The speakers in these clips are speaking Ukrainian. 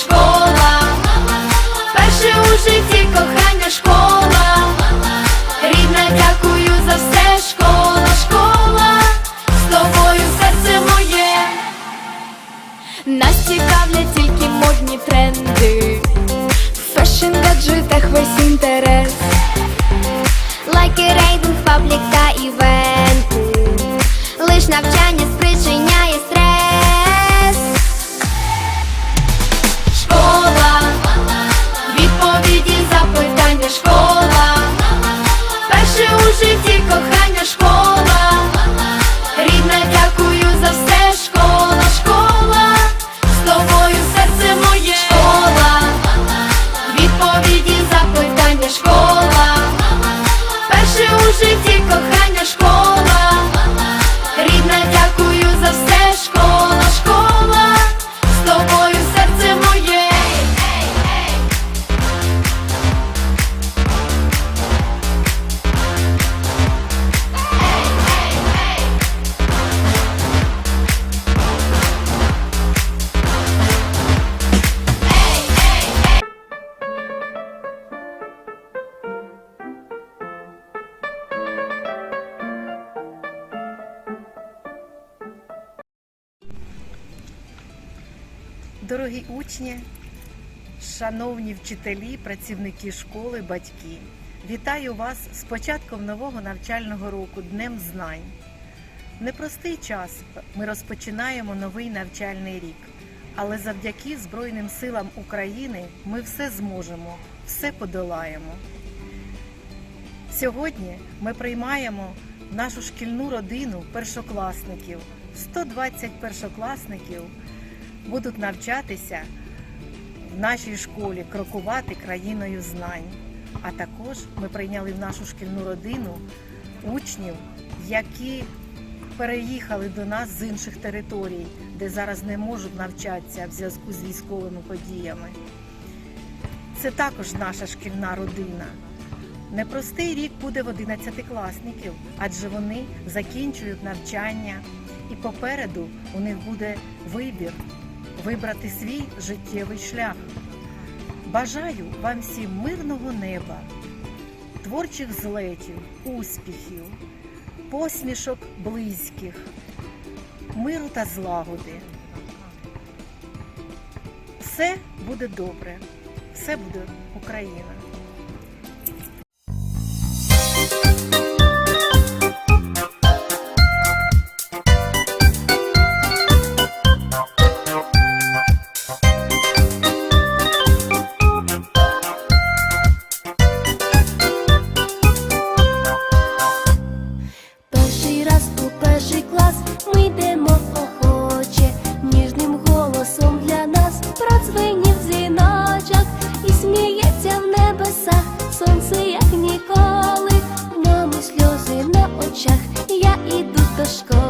школа, перше у житті кохання школа, рідна, дякую за все, школа, школа, з тобою серце моє, нас цікавлять тільки модні тренди, в фешн гаджетах весь інтерес, лайки, рейдинг, пабліка. Дорогі учні, шановні вчителі, працівники школи, батьки, вітаю вас з початком нового навчального року, Днем Знань. Непростий час ми розпочинаємо новий навчальний рік, але завдяки Збройним силам України ми все зможемо, все подолаємо. Сьогодні ми приймаємо нашу шкільну родину першокласників. 120 першокласників будуть навчатися в нашій школі, крокувати країною знань. А також ми прийняли в нашу шкільну родину учнів, які переїхали до нас з інших територій, де зараз не можуть навчатися в зв'язку з військовими подіями. Це також наша шкільна родина. Непростий рік буде в 11-класників, адже вони закінчують навчання, і попереду у них буде вибір вибрати свій життєвий шлях. Бажаю вам всім мирного неба, творчих злетів, успіхів, посмішок близьких, миру та злагоди. Все буде добре, все буде Україна. Очах, я іду до школи.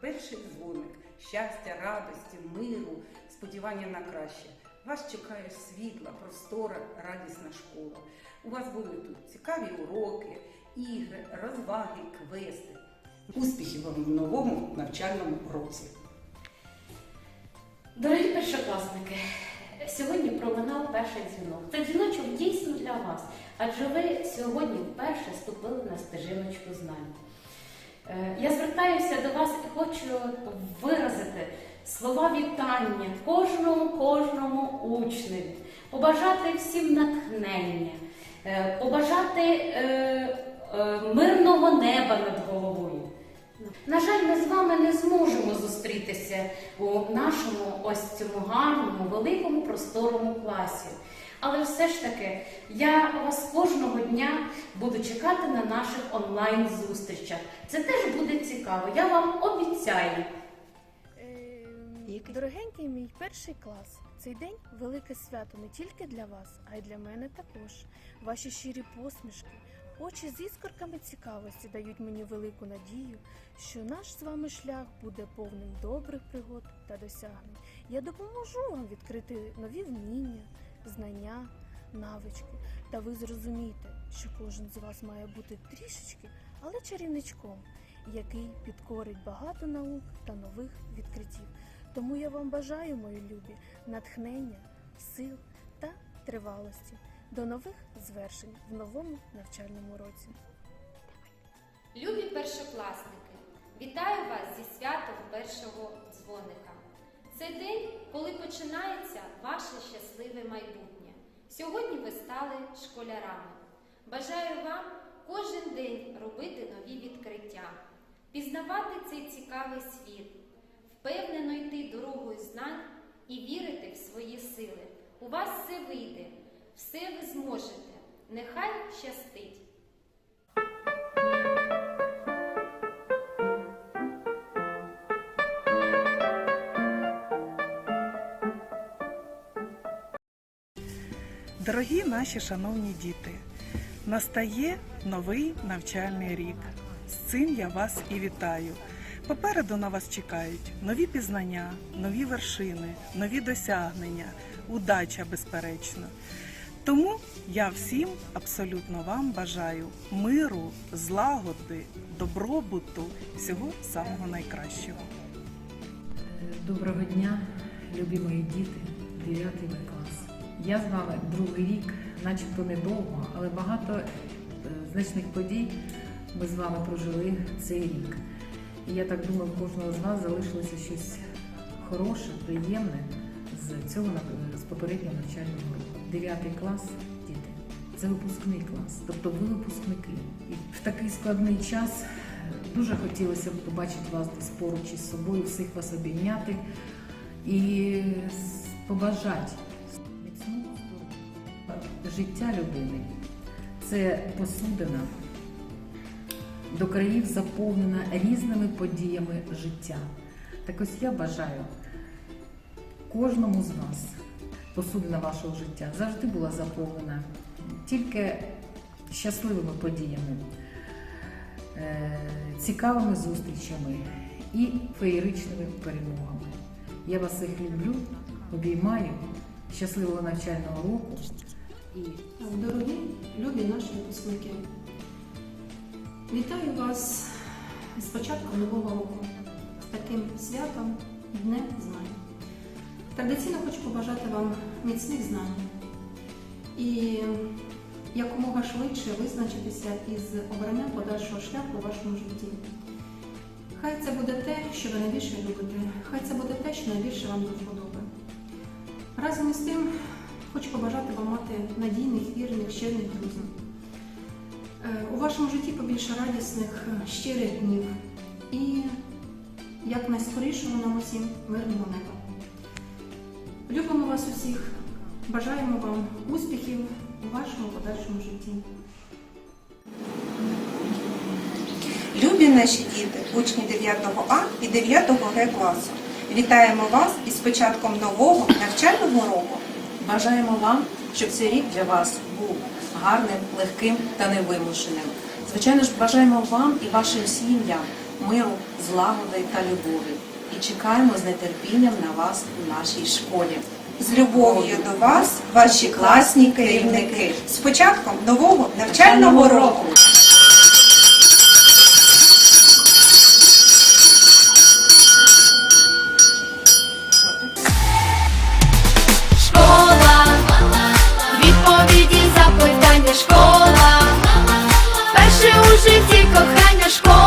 Перший дзвоник щастя, радості, миру, сподівання на краще. Вас чекає світла, простора, радісна школа. У вас будуть тут цікаві уроки, ігри, розваги, квести. Успіхів вам в новому навчальному році! Дорогі першокласники, сьогодні пролунав перший дзвінок. Це дзвіночок дійсно для вас, адже ви сьогодні вперше ступили на стежиночку знань. Е, Я звертаюся до вас і хочу виразити слова вітання кожному кожному учневі, побажати всім натхнення, е, побажати е, мирного неба над головою. На жаль, ми з вами не зможемо зустрітися у нашому ось цьому гарному, великому, просторому класі. Але все ж таки, я вас кожного дня буду чекати на наших онлайн-зустрічах. Це теж буде цікаво, я вам обіцяю. Ем, Дорогенький мій перший клас. Цей день велике свято не тільки для вас, а й для мене також. Ваші щирі посмішки, Очі з іскорками цікавості дають мені велику надію, що наш з вами шлях буде повним добрих пригод та досягнень. Я допоможу вам відкрити нові вміння, знання, навички. Та ви зрозумієте, що кожен з вас має бути трішечки, але чарівничком, який підкорить багато наук та нових відкриттів. Тому я вам бажаю, мої любі, натхнення, сил та тривалості. До нових звершень в новому навчальному році. Любі першокласники, вітаю вас зі святом першого дзвоника. Це день, коли починається ваше щасливе майбутнє. Сьогодні ви стали школярами. Бажаю вам кожен день робити нові відкриття, пізнавати цей цікавий світ, впевнено йти дорогою знань і вірити в свої сили. У вас все вийде, все ви зможете. Нехай щастить! Дорогі наші шановні діти, настає новий навчальний рік. З цим я вас і вітаю. Попереду на вас чекають нові пізнання, нові вершини, нові досягнення, удача, безперечно. Тому я всім абсолютно вам бажаю миру, злагоди, добробуту, всього самого найкращого. Доброго дня, любі мої діти, 9 клас. Я з вами другий рік, начебто недовго, але багато е, значних подій ми з вами прожили цей рік. І я так думаю, в кожного з вас залишилося щось хороше, приємне з цього з попереднього навчального року. 9 клас, діти, це випускний клас, тобто ви випускники. І в такий складний час дуже хотілося б побачити вас десь поруч із собою, всіх вас обійняти і побажати. Життя людини це посудина до країв заповнена різними подіями життя. Так ось я бажаю кожному з вас посудина вашого життя завжди була заповнена тільки щасливими подіями, е, цікавими зустрічами і феєричними перемогами. Я вас всіх люблю, обіймаю, щасливого навчального року і Дорогі любі наші випускники, вітаю вас з початком нового року, з таким святом Днем знань. Традиційно хочу побажати вам міцних знань і якомога швидше визначитися із обранням подальшого шляху у вашому житті. Хай це буде те, що ви найбільше любите, хай це буде те, що найбільше вам до вподоби. Разом із тим Хочу побажати вам мати надійних, вірних, щирих друзів. Е, У вашому житті побільше радісних, е, щирих днів і як найскорішого нам усім мирного неба. Любимо вас усіх, бажаємо вам успіхів у вашому подальшому житті. Любі наші діти, учні 9 А і 9 Г класу. Вітаємо вас із початком нового навчального року. Бажаємо вам, щоб цей рік для вас був гарним, легким та невимушеним. Звичайно ж, бажаємо вам і вашим сім'ям миру, злагоди та любові. І чекаємо з нетерпінням на вас у нашій школі. З любов'ю до вас, ваші класні керівники. З початком нового навчального року. У житті кохання школа,